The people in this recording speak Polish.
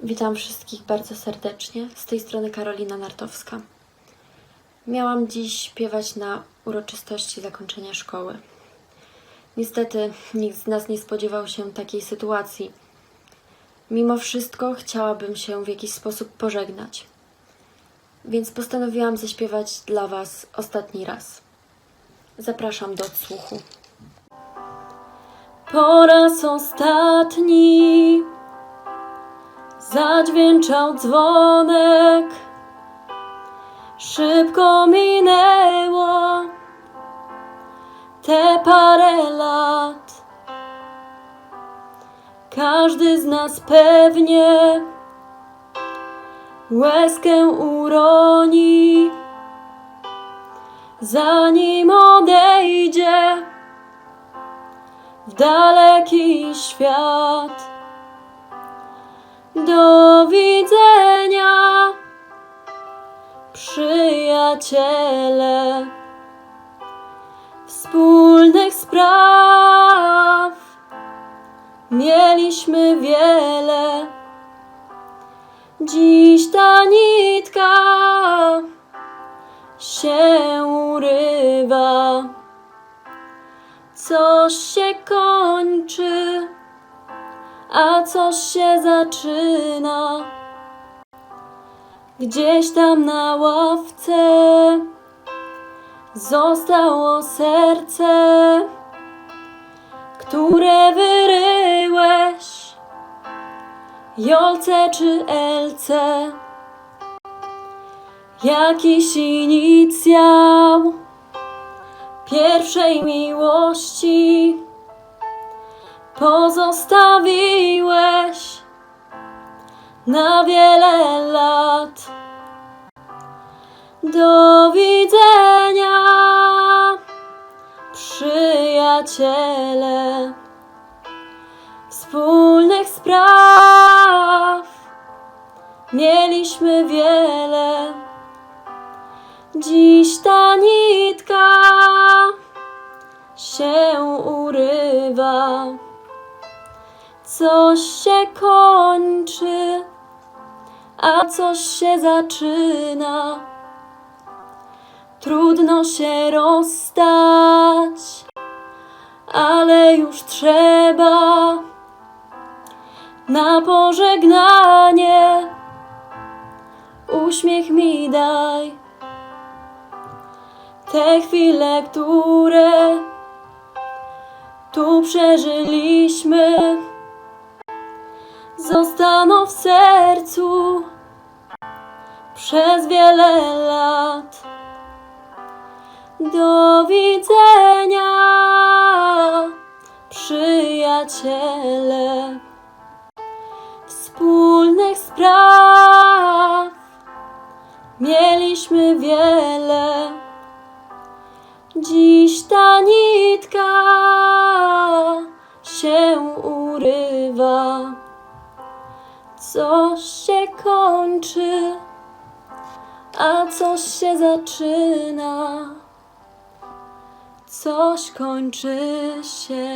Witam wszystkich bardzo serdecznie. Z tej strony Karolina Nartowska. Miałam dziś śpiewać na uroczystości zakończenia szkoły. Niestety nikt z nas nie spodziewał się takiej sytuacji. Mimo wszystko chciałabym się w jakiś sposób pożegnać. Więc postanowiłam zaśpiewać dla Was ostatni raz. Zapraszam do odsłuchu. Po raz ostatni zadźwięczał dzwonek. Szybko minęło te parę lat. Każdy z nas pewnie łezkę uroni, zanim odejdzie w daleki świat. Do widzenia, przyjaciele, wspólnych spraw. Mieliśmy wiele. Dziś ta nitka się urywa, coś się kończy a coś się zaczyna. Gdzieś tam na ławce zostało serce, które wyryłeś, Jolce czy Elce. Jakiś inicjał pierwszej miłości pozostawiłeś na wiele lat. Do widzenia, przyjaciele, wspólnych spraw mieliśmy wiele. Dziś ta nitka się urywa coś się kończy, a coś się zaczyna. Trudno się rozstać, ale już trzeba na pożegnanie. Uśmiech mi daj, te chwile, które tu przeżyliśmy w sercu przez wiele lat. Do widzenia, przyjaciele, wspólnych spraw mieliśmy wiele. Dziś ta nitka coś się kończy, a coś się zaczyna. Coś kończy się.